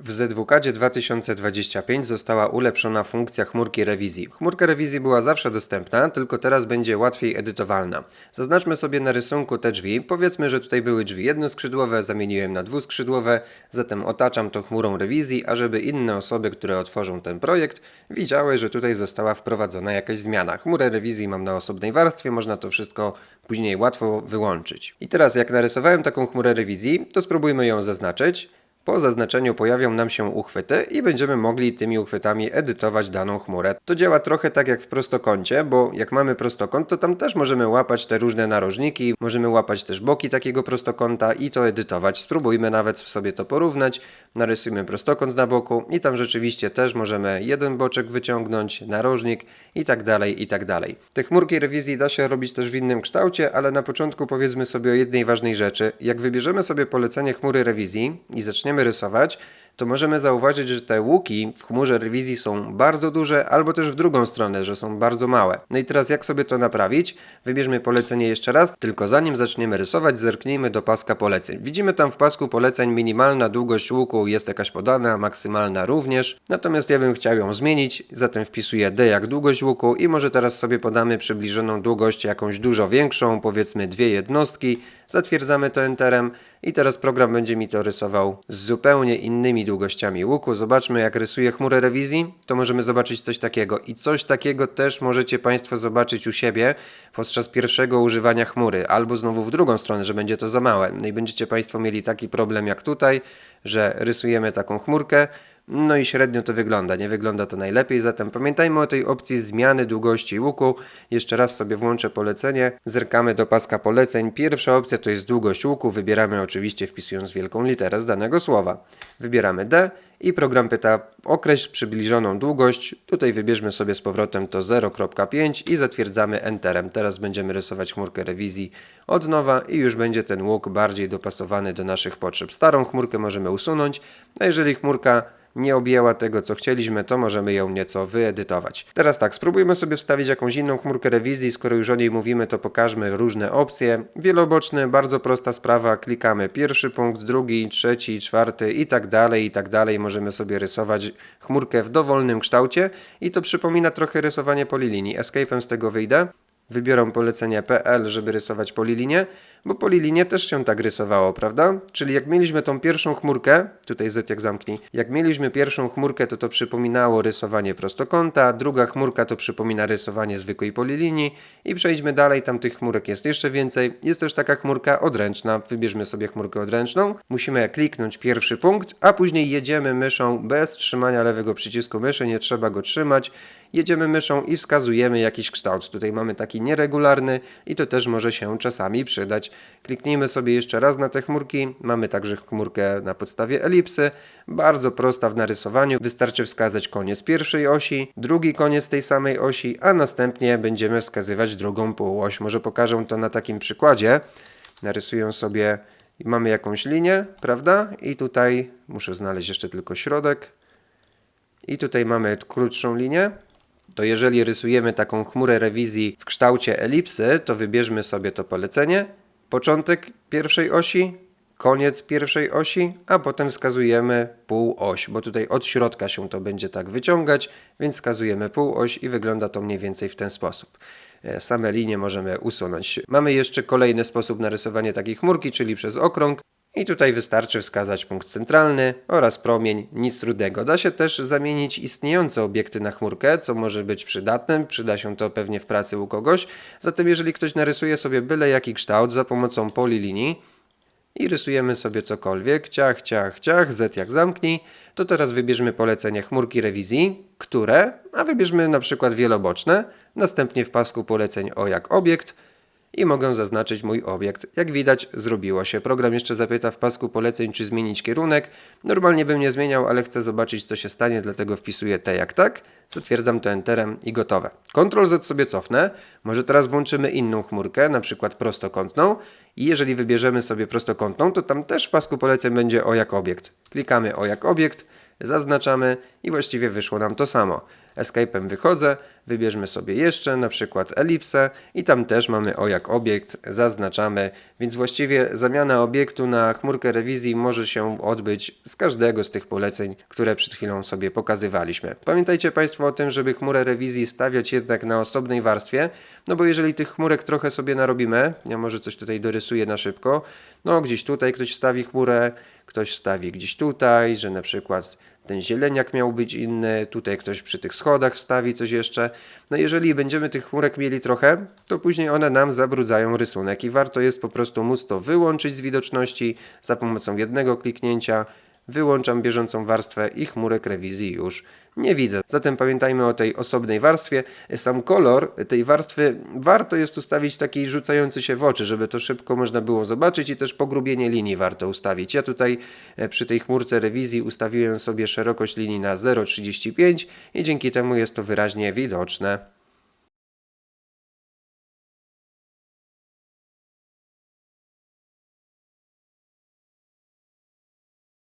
W ZWKadzie 2025 została ulepszona funkcja chmurki rewizji. Chmurka rewizji była zawsze dostępna, tylko teraz będzie łatwiej edytowalna. Zaznaczmy sobie na rysunku te drzwi. Powiedzmy, że tutaj były drzwi jednoskrzydłowe, zamieniłem na dwuskrzydłowe, zatem otaczam to chmurą rewizji, ażeby inne osoby, które otworzą ten projekt, widziały, że tutaj została wprowadzona jakaś zmiana. Chmurę rewizji mam na osobnej warstwie, można to wszystko później łatwo wyłączyć. I teraz jak narysowałem taką chmurę rewizji, to spróbujmy ją zaznaczyć. Po zaznaczeniu pojawią nam się uchwyty i będziemy mogli tymi uchwytami edytować daną chmurę. To działa trochę tak jak w prostokącie, bo jak mamy prostokąt, to tam też możemy łapać te różne narożniki, możemy łapać też boki takiego prostokąta i to edytować. Spróbujmy nawet sobie to porównać. Narysujmy prostokąt na boku i tam rzeczywiście też możemy jeden boczek wyciągnąć, narożnik i tak dalej, i tak dalej. Te chmurki rewizji da się robić też w innym kształcie, ale na początku powiedzmy sobie o jednej ważnej rzeczy. Jak wybierzemy sobie polecenie chmury rewizji i zaczniemy rysować, to możemy zauważyć, że te łuki w chmurze rewizji są bardzo duże, albo też w drugą stronę, że są bardzo małe. No i teraz jak sobie to naprawić? Wybierzmy polecenie jeszcze raz, tylko zanim zaczniemy rysować, zerknijmy do paska poleceń. Widzimy tam w pasku poleceń minimalna długość łuku jest jakaś podana, maksymalna również. Natomiast ja bym chciał ją zmienić, zatem wpisuję D jak długość łuku i może teraz sobie podamy przybliżoną długość jakąś dużo większą, powiedzmy dwie jednostki. Zatwierdzamy to Enterem i teraz program będzie mi to rysował z zupełnie innymi długościami łuku. Zobaczmy jak rysuje chmurę rewizji, to możemy zobaczyć coś takiego i coś takiego też możecie Państwo zobaczyć u siebie podczas pierwszego używania chmury albo znowu w drugą stronę, że będzie to za małe. No i będziecie Państwo mieli taki problem jak tutaj, że rysujemy taką chmurkę, no i średnio to wygląda. Nie wygląda to najlepiej, zatem pamiętajmy o tej opcji zmiany długości łuku. Jeszcze raz sobie włączę polecenie. Zerkamy do paska poleceń. Pierwsza opcja to jest długość łuku. Wybieramy oczywiście wpisując wielką literę z danego słowa. Wybieramy D i program pyta określ przybliżoną długość. Tutaj wybierzmy sobie z powrotem to 0.5 i zatwierdzamy Enterem. Teraz będziemy rysować chmurkę rewizji od nowa i już będzie ten łuk bardziej dopasowany do naszych potrzeb. Starą chmurkę możemy usunąć, a jeżeli chmurka nie objęła tego, co chcieliśmy, to możemy ją nieco wyedytować. Teraz tak, spróbujmy sobie wstawić jakąś inną chmurkę rewizji. Skoro już o niej mówimy, to pokażmy różne opcje. Wieloboczny, bardzo prosta sprawa. Klikamy pierwszy punkt, drugi, trzeci, czwarty i tak dalej, i tak dalej. Możemy sobie rysować chmurkę w dowolnym kształcie i to przypomina trochę rysowanie polilinii. Escape'em z tego wyjdę. Wybiorę polecenie PL, żeby rysować polilinię, bo polilinie też się tak rysowało, prawda? Czyli jak mieliśmy tą pierwszą chmurkę, tutaj Z jak zamknij, jak mieliśmy pierwszą chmurkę, to to przypominało rysowanie prostokąta, druga chmurka to przypomina rysowanie zwykłej polilinii i przejdźmy dalej, tam tych chmurek jest jeszcze więcej. Jest też taka chmurka odręczna, wybierzmy sobie chmurkę odręczną, musimy kliknąć pierwszy punkt, a później jedziemy myszą bez trzymania lewego przycisku myszy, nie trzeba go trzymać, jedziemy myszą i wskazujemy jakiś kształt. Tutaj mamy taki nieregularny i to też może się czasami przydać. Kliknijmy sobie jeszcze raz na te chmurki. Mamy także chmurkę na podstawie elipsy. Bardzo prosta w narysowaniu. Wystarczy wskazać koniec pierwszej osi, drugi koniec tej samej osi, a następnie będziemy wskazywać drugą półoś. Może pokażę to na takim przykładzie. Narysuję sobie, mamy jakąś linię, prawda? I tutaj muszę znaleźć jeszcze tylko środek. I tutaj mamy krótszą linię, to jeżeli rysujemy taką chmurę rewizji w kształcie elipsy, to wybierzmy sobie to polecenie, początek pierwszej osi, koniec pierwszej osi, a potem wskazujemy półoś, bo tutaj od środka się to będzie tak wyciągać, więc wskazujemy półoś i wygląda to mniej więcej w ten sposób. E, Same linie możemy usunąć. Mamy jeszcze kolejny sposób na rysowanie takiej chmurki, czyli przez okrąg. I tutaj wystarczy wskazać punkt centralny oraz promień, nic trudnego. Da się też zamienić istniejące obiekty na chmurkę, co może być przydatne, przyda się to pewnie w pracy u kogoś. Zatem jeżeli ktoś narysuje sobie byle jaki kształt za pomocą polilinii, i rysujemy sobie cokolwiek, ciach, ciach, ciach, z jak zamknij, to teraz wybierzmy polecenie chmurki rewizji, które, a wybierzmy na przykład wieloboczne, następnie w pasku poleceń o jak obiekt, i mogę zaznaczyć mój obiekt. Jak widać, zrobiło się. Program jeszcze zapyta w pasku poleceń, czy zmienić kierunek. Normalnie bym nie zmieniał, ale chcę zobaczyć, co się stanie, dlatego wpisuję T jak tak. Zatwierdzam to Enterem i gotowe. Ctrl Z sobie cofnę. Może teraz włączymy inną chmurkę, na przykład prostokątną. I jeżeli wybierzemy sobie prostokątną, to tam też w pasku poleceń będzie o jak obiekt. Klikamy o jak obiekt, zaznaczamy i właściwie wyszło nam to samo. Escape'em wychodzę, Wybierzmy sobie jeszcze na przykład elipsę i tam też mamy o jak obiekt, zaznaczamy, więc właściwie zamiana obiektu na chmurkę rewizji może się odbyć z każdego z tych poleceń, które przed chwilą sobie pokazywaliśmy. Pamiętajcie Państwo o tym, żeby chmurę rewizji stawiać jednak na osobnej warstwie, no bo jeżeli tych chmurek trochę sobie narobimy, ja może coś tutaj dorysuję na szybko, no gdzieś tutaj ktoś wstawi chmurę, ktoś wstawi gdzieś tutaj, że na przykład ten zieleniak miał być inny, tutaj ktoś przy tych schodach wstawi coś jeszcze. No jeżeli będziemy tych chmurek mieli trochę, to później one nam zabrudzają rysunek i warto jest po prostu móc to wyłączyć z widoczności za pomocą jednego kliknięcia. Wyłączam bieżącą warstwę i chmurek rewizji już nie widzę. Zatem pamiętajmy o tej osobnej warstwie. Sam kolor tej warstwy warto jest ustawić taki rzucający się w oczy, żeby to szybko można było zobaczyć i też pogrubienie linii warto ustawić. Ja tutaj e, przy tej chmurce rewizji ustawiłem sobie szerokość linii na 0,35 i dzięki temu jest to wyraźnie widoczne.